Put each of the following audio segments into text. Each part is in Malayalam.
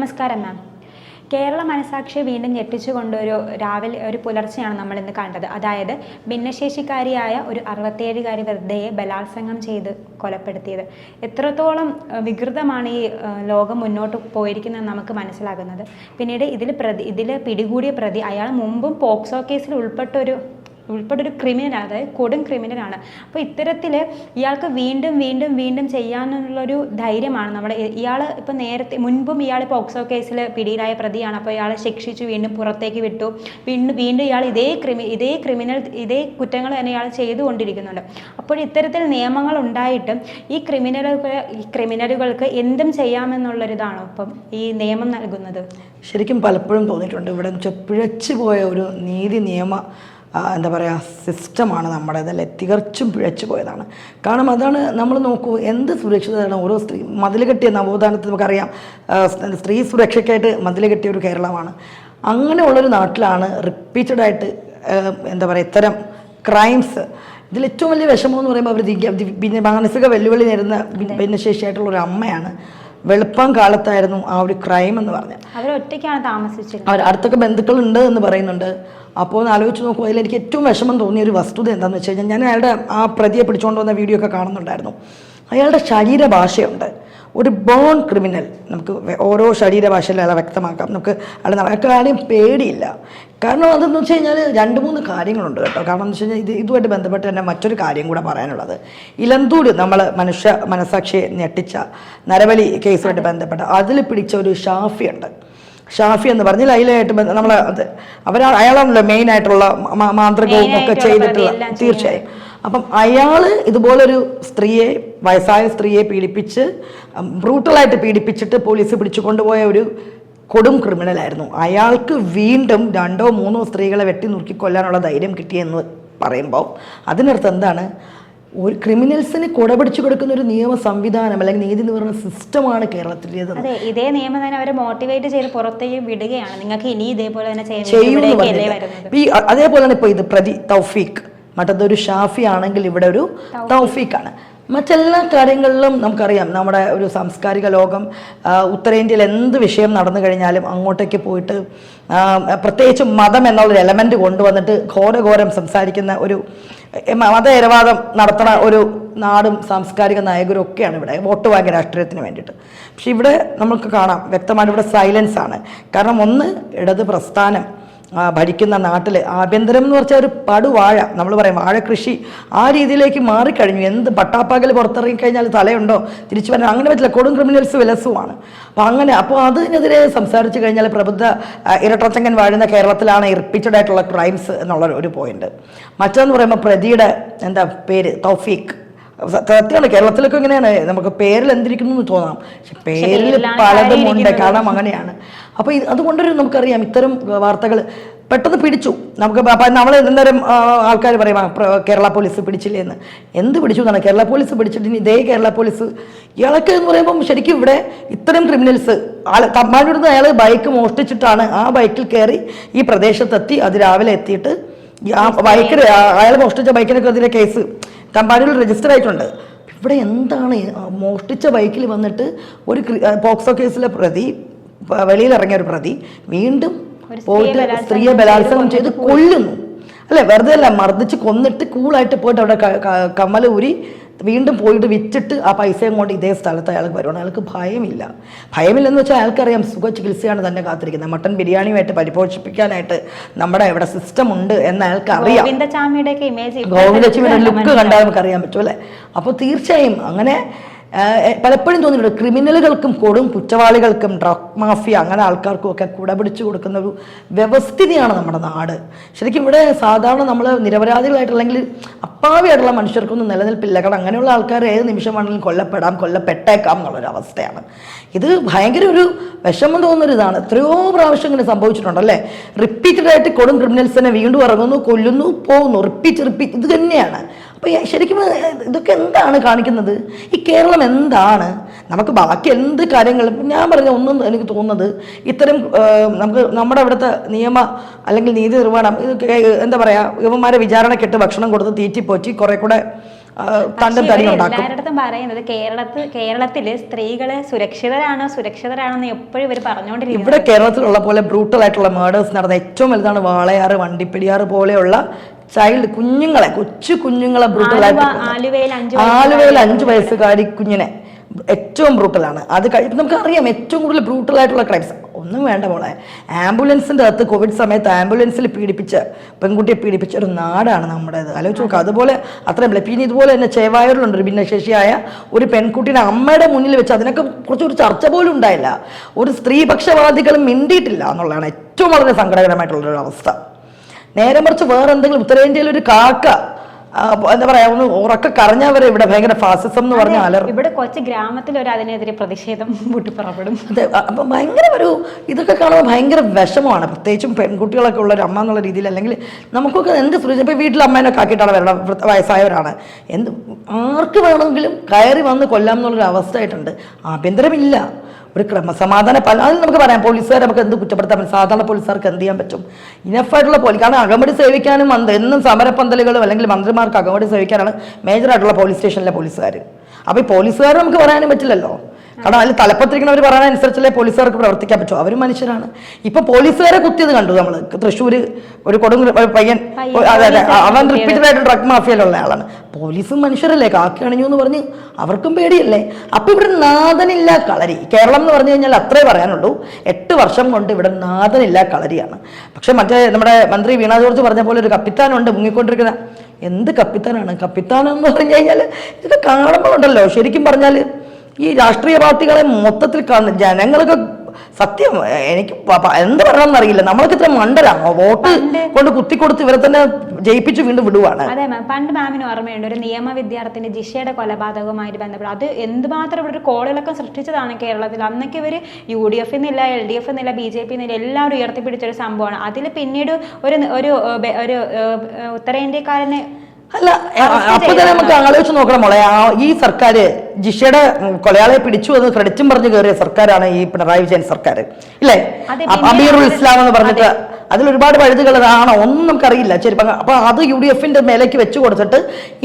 നമസ്കാരം മാം കേരള മനസാക്ഷിയെ വീണ്ടും ഞെട്ടിച്ചുകൊണ്ട് ഒരു രാവിലെ ഒരു പുലർച്ചെയാണ് നമ്മൾ ഇന്ന് കണ്ടത്. അതായത് ഭിന്നശേഷിക്കാരിയായ ഒരു അറുപത്തേഴുകാരി വൃദ്ധയെ ബലാത്സംഗം ചെയ്ത് കൊലപ്പെടുത്തിയത്. എത്രത്തോളം വികൃതമാണ് ഈ ലോകം മുന്നോട്ട് പോയിരിക്കുന്നത് നമുക്ക് മനസ്സിലാകുന്നത്. പിന്നീട് ഇതിൽ പ്രതി ഇതിൽ പിടികൂടിയ പ്രതി അയാൾ മുമ്പും പോക്സോ കേസിൽ ഉൾപ്പെട്ട ഒരു ഉൾപ്പെട്ട ഒരു ക്രിമിനൽ അതായത് കൊടും ക്രിമിനലാണ്. അപ്പോൾ ഇത്തരത്തിൽ ഇയാൾക്ക് വീണ്ടും വീണ്ടും വീണ്ടും ചെയ്യാനുള്ളൊരു ധൈര്യമാണ് നമ്മുടെ ഇയാൾ ഇപ്പോൾ നേരത്തെ മുൻപും ഇയാൾ പോക്സോ കേസിൽ പിടിയിലായ പ്രതിയാണ്. അപ്പോൾ ഇയാളെ ശിക്ഷിച്ചു വീണ്ടും പുറത്തേക്ക് വിട്ടു. വീണ്ടും വീണ്ടും ഇയാൾ ഇതേ ക്രിമി ഇതേ ക്രിമിനൽ ഇതേ കുറ്റങ്ങൾ തന്നെ ഇയാൾ ചെയ്തുകൊണ്ടിരിക്കുന്നുണ്ട്. അപ്പോൾ ഇത്തരത്തിൽ നിയമങ്ങൾ ഉണ്ടായിട്ടും ഈ ക്രിമിനലുകൾ ഈ ക്രിമിനലുകൾക്ക് എന്തും ചെയ്യാമെന്നുള്ളൊരിതാണോ ഇപ്പം ഈ നിയമം നൽകുന്നത്. ശരിക്കും പലപ്പോഴും തോന്നിയിട്ടുണ്ട്. ഇവിടെ പിഴച്ചു പോയ ഒരു നീതി നിയമ എന്താ പറയുക സിസ്റ്റമാണ് നമ്മുടെ ഇതല്ലേ തികച്ചും പിഴച്ചു പോയതാണ്. കാരണം അതാണ് നമ്മൾ നോക്കൂ എന്ത് സുരക്ഷിതമാണ് ഓരോ സ്ത്രീ മതിൽ കെട്ടിയ നവോത്ഥാനത്തിൽ നമുക്കറിയാം സ്ത്രീ സുരക്ഷയ്ക്കായിട്ട് മതിൽ കെട്ടിയ ഒരു കേരളമാണ്. അങ്ങനെയുള്ളൊരു നാട്ടിലാണ് റിപ്പീറ്റഡായിട്ട് എന്താ പറയുക ഇത്തരം ക്രൈംസ് ഇതിൽ ഏറ്റവും വലിയ വിഷമം എന്ന് പറയുമ്പോൾ അവർ പിന്നെ മാനസിക വെല്ലുവിളി നേരുന്ന ഭി- ഭിന്നശേഷിയായിട്ടുള്ള ഒരു അമ്മയാണ്. വെളുപ്പം കാലത്തായിരുന്നു ആ ഒരു ക്രൈം എന്ന് പറഞ്ഞത്. അവർ ഒറ്റയ്ക്കാണ് താമസിച്ചിരുന്നത്. അവർ അടുത്തൊക്കെ ബന്ധുക്കളുണ്ട് എന്ന് പറയുന്നുണ്ട്. അപ്പോൾ ഒന്ന് ആലോചിച്ച് നോക്കുമ്പോൾ അതിൽ എനിക്ക് ഏറ്റവും വിഷമം തോന്നിയ ഒരു വസ്തുത എന്താണെന്ന് വെച്ച് കഴിഞ്ഞാൽ ഞാൻ അയാളുടെ ആ പ്രതിയെ പിടിച്ചുകൊണ്ട് വന്ന വീഡിയോ ഒക്കെ കാണുന്നുണ്ടായിരുന്നു. അയാളുടെ ശരീരഭാഷയുണ്ട്. ഒരു ബോൺ ക്രിമിനൽ നമുക്ക് ഓരോ ശരീരഭാഷയിലും അയാളെ വ്യക്തമാക്കാം. നമുക്ക് അയാൾ അയാൾക്ക് ആരെയും പേടിയില്ല. കാരണം അതെന്ന് വെച്ച് കഴിഞ്ഞാൽ രണ്ട് മൂന്ന് കാര്യങ്ങളുണ്ട് കേട്ടോ. കാരണം എന്ന് വെച്ച് കഴിഞ്ഞാൽ ഇത് ഇതുമായിട്ട് ബന്ധപ്പെട്ട് തന്നെ മറ്റൊരു കാര്യം കൂടെ പറയാനുള്ളത്. ഇലന്തൂര് നമ്മൾ മനുഷ്യ മനസാക്ഷിയെ ഞെട്ടിച്ച നരബലി കേസുമായിട്ട് ബന്ധപ്പെട്ട് അതിൽ പിടിച്ച ഒരു ഷാഫിയുണ്ട് ഷാഫി എന്ന് പറഞ്ഞാൽ അതിലായിട്ട് നമ്മൾ നമ്മളെ അത് അവരാ അയാളാണല്ലോ മെയിനായിട്ടുള്ള മാന്ത്രികവും ഒക്കെ ചെയ്തിട്ടുള്ള തീർച്ചയായും. അപ്പം അയാൾ ഇതുപോലൊരു സ്ത്രീയെ വയസ്സായ സ്ത്രീയെ പീഡിപ്പിച്ച് ബ്രൂട്ടലായിട്ട് പീഡിപ്പിച്ചിട്ട് പോലീസ് പിടിച്ചു കൊണ്ടുപോയ ഒരു കൊടും ക്രിമിനലായിരുന്നു. അയാൾക്ക് വീണ്ടും രണ്ടോ മൂന്നോ സ്ത്രീകളെ വെട്ടി നുറുക്കി കൊല്ലാനുള്ള ധൈര്യം കിട്ടിയെന്ന് പറയുമ്പോൾ അതിനർത്ഥം എന്താണ്? ഒരു ക്രിമിനൽസിന് കൊടപിടിച്ചു കൊടുക്കുന്ന ഒരു നിയമ സംവിധാനം അല്ലെങ്കിൽ നീതി നിവർണ സിസ്റ്റമാണ് കേരളത്തിലേത്. അതെ ഇതേ നിയമം തന്നെ അവരെ മോട്ടിവേറ്റ് ചെയ്ത് പുറത്തേക്ക് വിടുകയാണ്. നിങ്ങൾക്ക് ഇനി ഇതേപോലെ തന്നെ ചെയ്യുന്നു അതേപോലെ തന്നെ പറഞ്ഞില്ല. വരുന്നത്? ഇപ്പൊ ഈ അ- അതേപോലെയാണ് ഇപ്പൊ ഇത് പ്രതി തൗഫീഖ്. മറ്റതൊരു ഷാഫി ആണെങ്കിൽ ഇവിടെ ഒരു തൗഫീഖാണ്. മറ്റെല്ലാ കാര്യങ്ങളിലും നമുക്കറിയാം നമ്മുടെ ഒരു സാംസ്കാരിക ലോകം ഉത്തരേന്ത്യയിൽ എന്ത് വിഷയം നടന്നു കഴിഞ്ഞാലും അങ്ങോട്ടേക്ക് പോയിട്ട് പ്രത്യേകിച്ച് മതം എന്നുള്ളൊരു എലമെന്റ് കൊണ്ടുവന്നിട്ട് ഘോരഘോരം സംസാരിക്കുന്ന ഒരു മതേരവാദം നടത്തുന്ന ഒരു നാടും സാംസ്കാരിക നായകരും ഒക്കെയാണ് ഇവിടെ വോട്ട് ബാങ്ക് രാഷ്ട്രീയത്തിന് വേണ്ടിയിട്ട്. പക്ഷെ ഇവിടെ നമുക്ക് കാണാം വ്യക്തമായിട്ട് ഇവിടെ സൈലൻസ് ആണ്. കാരണം ഒന്ന് ഇടത് പ്രസ്ഥാനം. ഭരിക്കുന്ന നാട്ടിൽ ആഭ്യന്തരം എന്ന് പറഞ്ഞാൽ ഒരു പടുവാഴ. നമ്മൾ പറയും വാഴ കൃഷി ആ രീതിയിലേക്ക് മാറിക്കഴിഞ്ഞു. എന്ത് പട്ടാപ്പാകൽ പുറത്തിറങ്ങി കഴിഞ്ഞാൽ തലയുണ്ടോ? തിരിച്ചു വരണം അങ്ങനെ പറ്റില്ല. കൊടും ക്രിമിനൽസ് വിലസുമാണ് അപ്പോൾ അങ്ങനെ അപ്പോൾ അതിനെതിരെ സംസാരിച്ചു കഴിഞ്ഞാൽ പ്രബുദ്ധ ആ, ഇരട്ടച്ചങ്കൻ വാഴുന്ന കേരളത്തിലാണ് ഇർപ്പിച്ചഡായിട്ടുള്ള ക്രൈംസ് എന്നുള്ള ഒരു പോയിന്റ് മറ്റൊന്ന് പറയുമ്പോൾ പ്രതിയുടെ എന്താ പേര്? തൗഫീഖ്. സത്യമാണ് കേരളത്തിലൊക്കെ ഇങ്ങനെയാണ്. നമുക്ക് പേരിൽ എന്തിരിക്കുന്നു എന്ന് തോന്നാം പക്ഷെ പേരിൽ പലതും ഉണ്ട്. കാരണം അങ്ങനെയാണ്. അപ്പോൾ ഇത് അതുകൊണ്ടൊരു നമുക്കറിയാം ഇത്തരം വാർത്തകൾ പെട്ടെന്ന് പിടിച്ചു. നമുക്ക് നമ്മൾ എന്തെങ്കിലും ആൾക്കാർ പറയും കേരള പോലീസ് പിടിച്ചില്ലേ എന്ന്. എന്ത് പിടിച്ചു എന്നാണ്? കേരള പോലീസ് പിടിച്ചിട്ട് ഇനി ഇതേ കേരള പോലീസ് ഇയാളൊക്കെ എന്ന് പറയുമ്പം ശരിക്കും ഇവിടെ ഇത്തരം ക്രിമിനൽസ് ആൾ തമ്പാനൂരിൽ അയാൾ ബൈക്ക് മോഷ്ടിച്ചിട്ടാണ് ആ ബൈക്കിൽ കയറി ഈ പ്രദേശത്തെത്തി. അത് രാവിലെ എത്തിയിട്ട് ആ ബൈക്കിൽ അയാൾ മോഷ്ടിച്ച ബൈക്കിനൊക്കെ അതിന്റെ കേസ്. തമ്പാനൂരിൽ രജിസ്റ്റർ ആയിട്ടുണ്ട്. ഇവിടെ എന്താണ് മോഷ്ടിച്ച ബൈക്കിൽ വന്നിട്ട് ഒരു പോക്സോ കേസിലെ പ്രതി വെളിയിൽ വെളിയിലിറങ്ങിയ ഒരു പ്രതി വീണ്ടും പോയിട്ട് സ്ത്രീയെ ബലാത്സംഗം ചെയ്ത് കൊല്ലുന്നു. അല്ലെ? വെറുതെ അല്ല മർദ്ദിച്ച് കൊന്നിട്ട് കൂളായിട്ട് പോയിട്ട് അവിടെ കമ്മൽ ഊരി വീണ്ടും പോയിട്ട് വിറ്റിട്ട് ആ പൈസയും കൊണ്ട് ഇതേ സ്ഥലത്ത് അയാൾക്ക് വരുവാണ്. അയാൾക്ക് ഭയമില്ല. ഭയമില്ലെന്ന് വെച്ചാൽ അയാൾക്കറിയാം സുഖ ചികിത്സയാണ് തന്നെ കാത്തിരിക്കുന്നത്. മട്ടൻ ബിരിയാണിയുമായിട്ട് പരിപോഷിപ്പിക്കാനായിട്ട് നമ്മുടെ ഇവിടെ സിസ്റ്റം ഉണ്ട് എന്ന് അയാൾക്ക് അറിയാം. ഗോവിലക്ഷ്മിയുടെ ലുക്ക് കണ്ടാൽ നമുക്ക് അറിയാൻ പറ്റും അല്ലേ? അപ്പോൾ തീർച്ചയായും അങ്ങനെ പലപ്പോഴും തോന്നിയിട്ടുണ്ട്. ക്രിമിനലുകൾക്കും കൊടും കുറ്റവാളികൾക്കും ഡ്രഗ് മാഫിയ അങ്ങനെ ആൾക്കാർക്കും ഒക്കെ കുടപിടിച്ചു കൊടുക്കുന്ന ഒരു വ്യവസ്ഥിതിയാണ് നമ്മുടെ നാട്. ശരിക്കും ഇവിടെ സാധാരണ നമ്മൾ നിരപരാധികളായിട്ടല്ലെങ്കിൽ അപ്പാവിയായിട്ടുള്ള മനുഷ്യർക്കൊന്നും നിലനിൽപ്പില്ല. കാരണം അങ്ങനെയുള്ള ആൾക്കാർ ഏത് നിമിഷം വേണമെങ്കിലും കൊല്ലപ്പെടാം കൊല്ലപ്പെട്ടേക്കാം എന്നുള്ളൊരു അവസ്ഥയാണ്. ഇത് ഭയങ്കര ഒരു വിഷമം തോന്നുന്ന ഇതാണ്. എത്രയോ പ്രാവശ്യം ഇങ്ങനെ സംഭവിച്ചിട്ടുണ്ട് അല്ലേ? റിപ്പീറ്റഡായിട്ട് കൊടും ക്രിമിനൽസിനെ വീണ്ടും ഇറങ്ങുന്നു കൊല്ലുന്നു പോകുന്നു. റിപ്പീറ്റ് റിപ്പീറ്റ് ഇത് തന്നെയാണ്. അപ്പോൾ ശരിക്കും ഇതൊക്കെ എന്താണ് കാണിക്കുന്നത്? ഈ കേരളം എന്താണ്? നമുക്ക് ബാക്കി എന്ത് കാര്യങ്ങളും ഞാൻ പറഞ്ഞ ഒന്നും എനിക്ക് തോന്നുന്നത് ഇത്തരം നമുക്ക് നമ്മുടെ അവിടുത്തെ നിയമ അല്ലെങ്കിൽ നീതി നിർവഹണം ഇതൊക്കെ എന്താ പറയുക ഇവന്മാരെ വിചാരണക്കെട്ട് ഭക്ഷണം കൊടുത്ത് തീറ്റിപ്പോറ്റി കുറേ കൂടെ എല്ലായിടത്തും തണ്ടും ഉണ്ടാക്കും എല്ലാവരുടെ പറയുന്നത് കേരളത്തിൽ കേരളത്തിൽ സ്ത്രീകൾ സുരക്ഷിതരാണോ സുരക്ഷിതരാണെന്ന് എപ്പോഴും ഇവർ പറഞ്ഞുകൊണ്ടിരിക്കും ഇവിടെ കേരളത്തിലുള്ള പോലെ ബ്രൂട്ടൽ ആയിട്ടുള്ള മേഡേഴ്സ് നടന്ന ഏറ്റവും വലുതാണ് വാളയാറ് വണ്ടിപ്പെരിയാറ് പോലെയുള്ള ചൈൽഡ് കുഞ്ഞുങ്ങളെ കൊച്ചു കുഞ്ഞുങ്ങളെ ആയിട്ട് ആലുവയിൽ അഞ്ചു വയസ്സുകാരി. കുഞ്ഞിനെ ഏറ്റവും ബ്രൂട്ടലാണ് അത് കഴിഞ്ഞ് നമുക്ക് അറിയാം ഏറ്റവും കൂടുതൽ ബ്രൂട്ടലായിട്ടുള്ള ക്രൈംസ് ഒന്നും വേണ്ട മോളെ. ആംബുലൻസിന്റെ അകത്ത് കോവിഡ് സമയത്ത് ആംബുലൻസിൽ പീഡിപ്പിച്ച് പെൺകുട്ടിയെ പീഡിപ്പിച്ച ഒരു നാടാണ് നമ്മുടേത്. ആലോചിച്ച് നോക്കുക അതുപോലെ അത്രയും. പിന്നെ ഇതുപോലെ തന്നെ ചേവായൂരിലുണ്ട് ഒരു ഭിന്നശേഷിയായ ഒരു പെൺകുട്ടിയുടെ അമ്മയുടെ മുന്നിൽ വെച്ച് അതിനൊക്കെ കുറച്ചൊരു ചർച്ച പോലും ഉണ്ടായില്ല. ഒരു സ്ത്രീപക്ഷവാദികൾ മിണ്ടിയിട്ടില്ല എന്നുള്ളതാണ് ഏറ്റവും വളരെ സങ്കടകരമായിട്ടുള്ള ഒരു അവസ്ഥ നേരെ മറിച്ച് വേറെ എന്തെങ്കിലും ഉത്തരേന്ത്യയിൽ ഒരു കാക്ക എന്താ പറയാ ഒന്ന് ഉറക്ക കറഞ്ഞവരെ ഇവിടെ ഭയങ്കര ഫാസിസം എന്ന് പറഞ്ഞ അലർ ഇവിടെ കൊച്ചു ഗ്രാമത്തിൽ ഒരു അതിനെതിരെ പ്രതിഷേധം പൊട്ടിപ്പുറപ്പെടും. അതെ അപ്പൊ ഭയങ്കര ഒരു ഇതൊക്കെ കാണുമ്പോൾ ഭയങ്കര വിഷമമാണ്. പ്രത്യേകിച്ചും പെൺകുട്ടികളൊക്കെ ഉള്ള ഒരു അമ്മ എന്നുള്ള രീതിയിൽ അല്ലെങ്കിൽ നമുക്കൊക്കെ എന്ത് സുരക്ഷ ഇപ്പൊ വീട്ടിൽ അമ്മേനൊക്കെ ആക്കിയിട്ടാണ് വരണം വയസ്സായവരാണ്. എന്ത് ആർക്ക് വേണമെങ്കിലും കയറി വന്ന് കൊല്ലാം എന്നുള്ളൊരു അവസ്ഥയായിട്ടുണ്ട്. ആഭ്യന്തരമില്ല. ഒരു ക്രമസമാധാന പല അത് നമുക്ക് പറയാം. പോലീസുകാരെ നമുക്ക് എന്ത് കുറ്റപ്പെടുത്താൻ പറ്റും? സാധാരണ പോലീസുകാർക്ക് എന്ത് ചെയ്യാൻ പറ്റും? ഇനഫായിട്ടുള്ള പോലീസ് കാരണം അകമ്പടി സേവിക്കാനും എന്നും സമരപ്പന്തലുകളും അല്ലെങ്കിൽ മന്ത്രിമാർക്ക് അകമ്പടി സേവിക്കാനാണ് മേജറായിട്ടുള്ള പോലീസ് സ്റ്റേഷനിലെ പോലീസുകാർ അപ്പോൾ ഈ പോലീസുകാർ നമുക്ക് പറയാനും പറ്റില്ലല്ലോ. കാരണം അതിൽ തലപ്പത്തിരിക്കുന്നവർ പറയുന്നതനുസരിച്ചല്ലേ പോലീസുകാർക്ക് പ്രവർത്തിക്കാൻ പറ്റുമോ അവരും മനുഷ്യരാണ്. ഇപ്പൊ പോലീസുകാരെ കുത്തിയത് കണ്ടു നമ്മൾ തൃശ്ശൂർ ഒരു കൊടുങ്ങ പയ്യൻ അതെ അതെ. അവൻ റിപ്പീറ്റഡ് ആയിട്ട് ഡ്രഗ് മാഫിയയിലുള്ള ആളാണ്. പോലീസും മനുഷ്യരല്ലേ? കാക്കി അണിഞ്ഞു എന്ന് പറഞ്ഞ് അവർക്കും പേടിയല്ലേ? അപ്പൊ ഇവിടെ നാഥനില്ല കളരി. കേരളം എന്ന് പറഞ്ഞു കഴിഞ്ഞാൽ അത്രേ പറയാനുള്ളൂ. എട്ട് വർഷം കൊണ്ട് ഇവിടെ നാഥനില്ല കളരിയാണ്. പക്ഷെ മറ്റേ നമ്മുടെ മന്ത്രി വീണ ജോർജ് പറഞ്ഞ പോലെ ഒരു കപ്പിത്താനുണ്ട് മുങ്ങിക്കൊണ്ടിരിക്കുന്ന. എന്ത് കപ്പിത്താനാണ്? കപ്പിത്താൻ എന്ന് പറഞ്ഞു കഴിഞ്ഞാൽ ഇതൊക്കെ കാണുമ്പോൾ ഉണ്ടല്ലോ ശരിക്കും പറഞ്ഞാൽ ഈ രാഷ്ട്രീയ പാർട്ടികളെ മൊത്തത്തിൽ കാണുന്ന ജനങ്ങൾക്ക് സത്യം എനിക്ക് എന്ത് പറയണമെന്ന് അറിയില്ല. നമ്മളൊക്കെ ഇത്ര മണ്ടരാണോ വോട്ട് കൊണ്ട് കുത്തിക്കൊടുത്ത് ഇവരെ തന്നെ ജയിപ്പിച്ച് വീണ്ടും വിടുവാണ്. അതെ മാം പണ്ട് മാമിന് ഓർമ്മയുണ്ട്. ഒരു നിയമ വിദ്യാർത്ഥിന്റെ ജിഷയുടെ കൊലപാതകവുമായിട്ട് ബന്ധപ്പെട്ട് അത് എന്തുമാത്രം ഇവിടെ ഒരു കോളിളക്കം സൃഷ്ടിച്ചതാണ് കേരളത്തിൽ. അന്നൊക്കെ ഇവർ യു ഡി എഫ് എന്നില്ല എൽ ഡി എഫ് എന്നില്ല ബി ജെ പി എന്നില്ല എല്ലാവരും ഉയർത്തിപ്പിടിച്ച ഒരു സംഭവമാണ് അതിൽ പിന്നീട് ഒരു ഒരു ഉത്തരേന്ത്യക്കാരനെ അല്ല അപ്പൊ തന്നെ നമുക്ക് ആലോചിച്ച് നോക്കണം മോളെ. ആ ഈ സർക്കാർ ജിഷയുടെ കൊലയാളെ പിടിച്ചു എന്ന് ക്രെഡിറ്റും പറഞ്ഞു കയറിയ സർക്കാരാണ് ഈ പിണറായി വിജയൻ സർക്കാർ ഇല്ലേ? അമീറുൽ ഇസ്ലാം എന്ന് പറഞ്ഞിട്ട് അതിൽ ഒരുപാട് വഴുതുകൾ ആണോ ഒന്നും നമുക്കറിയില്ല. ശരി അപ്പൊ അത് യു ഡി എഫിന്റെ മേലേക്ക് വെച്ചു കൊടുത്തിട്ട്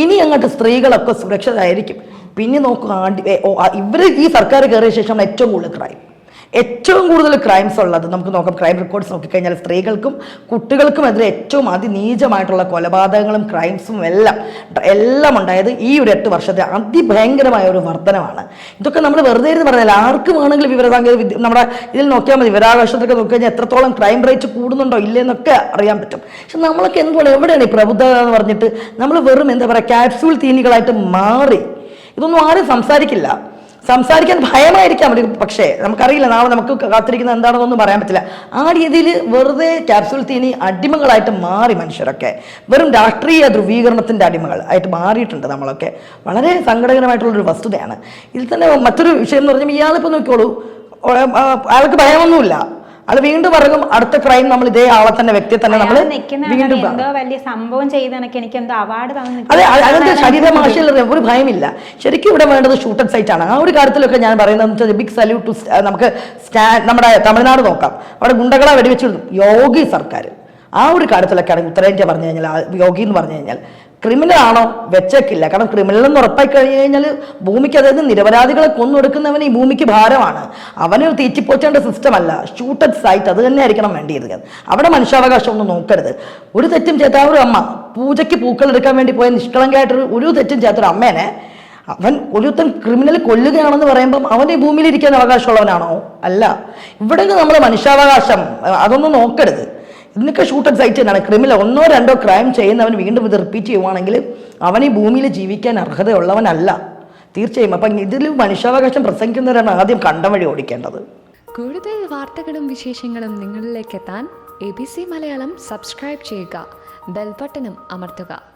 ഇനി അങ്ങോട്ട് സ്ത്രീകളൊക്കെ സുരക്ഷിതരായിരിക്കും. പിന്നെ നോക്കുക ഇവർ ഈ സർക്കാർ കയറിയ ശേഷം ഏറ്റവും കൂടുതൽ ക്രൈം. ഏറ്റവും കൂടുതൽ ക്രൈംസ് ഉള്ളത് നമുക്ക് നോക്കാം. ക്രൈം റെക്കോർഡ്സ് നോക്കിക്കഴിഞ്ഞാൽ സ്ത്രീകൾക്കും കുട്ടികൾക്കും കുട്ടികൾക്കുമെതിരെ ഏറ്റവും അതിനീചമായിട്ടുള്ള കൊലപാതകങ്ങളും ക്രൈംസും എല്ലാം എല്ലാം ഉണ്ടായത് ഈ ഒരു എട്ട് വർഷത്തെ അതിഭയങ്കരമായ ഒരു വർധനമാണ് ഇതൊക്കെ നമ്മൾ വെറുതെ ഇരുന്ന് പറഞ്ഞാൽ ആർക്കും വേണമെങ്കിലും വിവരസാങ്കേതിക വിദ്യ നമ്മുടെ ഇതിൽ നോക്കിയാൽ മതി. വിവരാകാശത്തൊക്കെ നോക്കിക്കഴിഞ്ഞാൽ എത്രത്തോളം ക്രൈം റേറ്റ് കൂടുന്നുണ്ടോ ഇല്ലെന്നൊക്കെ അറിയാൻ പറ്റും. പക്ഷെ നമ്മളൊക്കെ എന്തുകൊണ്ട് എവിടെയാണ് ഈ പ്രബുദ്ധത എന്ന് പറഞ്ഞിട്ട് നമ്മൾ വെറും എന്താ പറയുക ക്യാപ്സ്യൂൾ തീനികളായിട്ട് മാറി. ഇതൊന്നും ആരും സംസാരിക്കില്ല. സംസാരിക്കാൻ ഭയമായിരിക്കാം പക്ഷേ നമുക്കറിയില്ല നാളെ നമുക്ക് കാത്തിരിക്കുന്ന എന്താണെന്നൊന്നും പറയാൻ പറ്റില്ല. ആ രീതിയിൽ വെറുതെ ക്യാപ്സുൽ തീനി അടിമകളായിട്ട് മാറി മനുഷ്യരൊക്കെ. വെറും രാഷ്ട്രീയ ധ്രുവീകരണത്തിന്റെ അടിമകൾ ആയിട്ട് മാറിയിട്ടുണ്ട് നമ്മളൊക്കെ. വളരെ സങ്കടകരമായിട്ടുള്ളൊരു വസ്തുതയാണ്. ഇതിൽ തന്നെ മറ്റൊരു വിഷയം എന്ന് പറഞ്ഞാൽ ഇയാളിപ്പോൾ നോക്കിക്കോളൂ. ഓ- അയാൾക്ക് ഭയമൊന്നുമില്ല. ആൾ വീണ്ടും പറയും അടുത്ത ക്രൈം നമ്മൾ ഇതേ ആളെ തന്നെ വ്യക്തിയെ തന്നെ നമ്മൾ വീണ്ടും വലിയ സംഭവം ചെയ്തനക്ക് എനിക്ക് എന്തോ അവാർഡ് അതെ അത് അതിന്റെ ശരീരഭാഷയിൽ ഒരു ഭയമില്ല. ശരിക്കും ഇവിടെ വേണ്ടത് ഷൂട്ടഡ് സൈറ്റ് ആണ്. ആ ഒരു കാര്യത്തിലൊക്കെ ഞാൻ പറയുന്നത് ബിഗ് സല്യൂട്ട് ടു നമുക്ക് സ്റ്റാ നമ്മുടെ തമിഴ്നാട് നോക്കാം. അവിടെ ഗുണ്ടകളെ വെടിവെച്ചിരുന്നു. യോഗി സർക്കാർ ആ ഒരു കാര്യത്തിലൊക്കെ കാര്യത്തിലൊക്കെയാണ് ഉത്തരേന്ത്യ പറഞ്ഞു കഴിഞ്ഞാൽ യോഗി എന്ന് പറഞ്ഞു കഴിഞ്ഞാൽ ക്രിമിനൽ ആണോ വെച്ചേക്കില്ല. കാരണം ക്രിമിനൽ എന്ന് ഉറപ്പായി കഴിഞ്ഞു കഴിഞ്ഞാൽ ഭൂമിക്ക് അതായത് നിരപരാധികളെ കൊന്നൊടുക്കുന്നവൻ ഈ ഭൂമിക്ക് ഭാരമാണ്. അവന് തീറ്റിപ്പോറ്റേണ്ട സിസ്റ്റം അല്ല. ഷൂട്ടഡ് സൈറ്റ് അത് തന്നെ ആയിരിക്കണം വേണ്ടിയത്. അവിടെ മനുഷ്യാവകാശം ഒന്നും നോക്കരുത്. ഒരു തെറ്റും ചേത്താ ഒരു അമ്മ പൂജയ്ക്ക് പൂക്കൾ എടുക്കാൻ വേണ്ടി പോയ നിഷ്കളങ്കയായിട്ടൊരു ഒരു തെറ്റും ചേത്തൊരു അമ്മേനെ അവൻ ഒരുത്തൻ ക്രിമിനൽ കൊല്ലുകയാണെന്ന് പറയുമ്പം അവൻ ഈ ഭൂമിയിൽ ഇരിക്കാൻ അവകാശമുള്ളവനാണോ? അല്ല. ഇവിടെ നമ്മൾ മനുഷ്യാവകാശം അതൊന്നും നോക്കരുത്. ഇതിനൊക്കെ ഷൂട്ട് സൈറ്റ് തന്നെയാണ് ക്രിമിനൽ ഒന്നോ രണ്ടോ ക്രൈം ചെയ്യുന്നവൻ വീണ്ടും ഇത് റിപ്പീറ്റ് ചെയ്യുവാണെങ്കിൽ അവൻ ഈ ഭൂമിയിൽ ജീവിക്കാൻ അർഹതയുള്ളവനല്ല. തീർച്ചയായും. അപ്പം ഇതിൽ മനുഷ്യാവകാശം പ്രസംഗിക്കുന്നവരാണ് ആദ്യം കണ്ടം വഴി ഓടിക്കേണ്ടത്. കൂടുതൽ വാർത്തകളും വിശേഷങ്ങളും നിങ്ങളിലേക്ക് എത്താൻ A B C Malayalam subscribe ചെയ്യുക. ബെൽബട്ടനും അമർത്തുക.